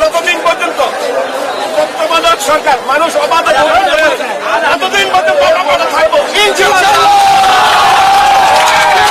যতদিন পর্যন্ত তত্ত্বাবধায়ক সরকার মানুষ অবাধে